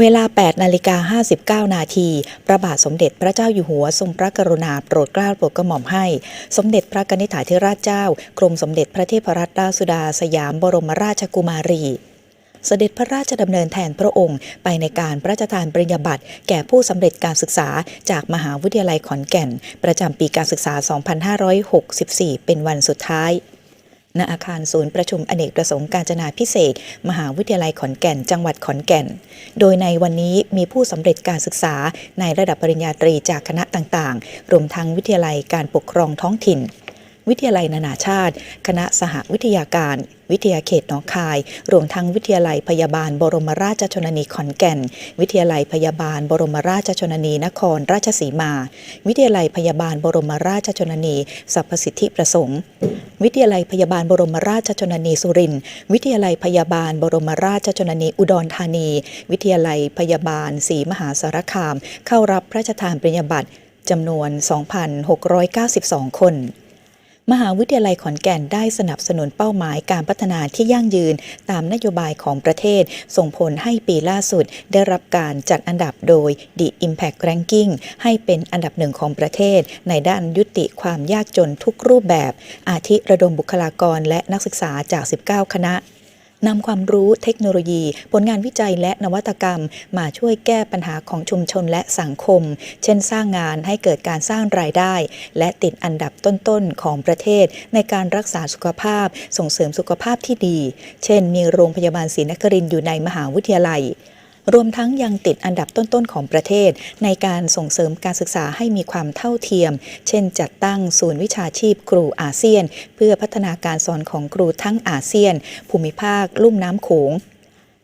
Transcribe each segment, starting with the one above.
เวลา 8 นาฬิกา 59 นาที พระบาทสมเด็จพระเจ้าอยู่หัวทรงพระกรุณาโปรดเกล้าโปรดกระหม่อมให้ สมเด็จพระกนิษฐาธิราชเจ้า กรมสมเด็จพระเทพรัตนราชสุดาสยามบรมราชกุมารีเสด็จพระราชดำเนินแทนพระองค์ไปในการพระราชทานปริญญาบัตรแก่ผู้สำเร็จการศึกษาจากมหาวิทยาลัยขอนแก่น ประจำปีการศึกษา 2564 เป็นวันสุดท้าย ณอาคารศูนย์ประชุมอเนกประสงค์การจนาพิเศษ มหาวิทยาลัยขอนแก่น จังหวัดขอนแก่น โดยในวันนี้มีผู้สำเร็จการศึกษาในระดับปริญญาตรีจากคณะต่างๆ รวมทั้งวิทยาลัยการปกครองท้องถิ่น วิทยาลัยนานาชาติ คณะสหวิทยาการ วิทยาเขตหนองคาย รวมทั้งวิทยาลัยพยาบาลบรมราชชนนีขอนแก่น วิทยาลัยพยาบาลบรมราชชนนีนครราชสีมา วิทยาลัยพยาบาลบรมราชชนนีสรรพสิทธิประสงค์ วิทยาลัยพยาบาลบรมราชชนนีสุรินทร์ วิทยาลัยพยาบาลบรมราชชนนีอุดรธานี วิทยาลัยพยาบาลศรีมหาสารคาม เข้ารับพระราชทานปริญญาบัตรจำนวน 2,692 คน มหาวิทยาลัยขอนแก่นได้สนับสนุนเป้าหมายการพัฒนาที่ยั่งยืนตามนโยบายของประเทศ ส่งผลให้ปีล่าสุด ได้รับการจัดอันดับโดย The Impact Ranking ให้เป็นอันดับหนึ่งของประเทศ ในด้านยุติความยากจนทุกรูปแบบ อาทิระดมบุคลากรและนักศึกษาจาก 19 คณะ นำความรู้เทคโนโลยี ผลงานวิจัยและนวัตกรรม มาช่วยแก้ปัญหาของชุมชนและสังคม เช่นสร้างงานให้เกิดการสร้างรายได้ และติดอันดับต้นๆของประเทศ ในการรักษาสุขภาพ ส่งเสริมสุขภาพที่ดี เช่น มีโรงพยาบาลศรีนครินทร์อยู่ในมหาวิทยาลัย รวมทั้งยังติดอันดับต้นๆของประเทศ ในการส่งเสริมการศึกษาให้มีความเท่าเทียม เช่น จัดตั้งศูนย์วิชาชีพครูอาเซียน เพื่อพัฒนาการสอนของครูทั้งอาเซียน ภูมิภาค ลุ่มน้ำโขง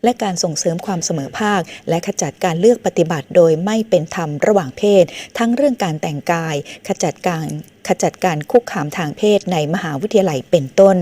และการส่งเสริมความเสมอภาค และขจัดการเลือกปฏิบัติโดยไม่เป็นธรรมระหว่างเพศ ทั้งเรื่องการแต่งกาย ขจัดการขจัดการคุกคามทางเพศในมหาวิทยาลัยเป็นต้น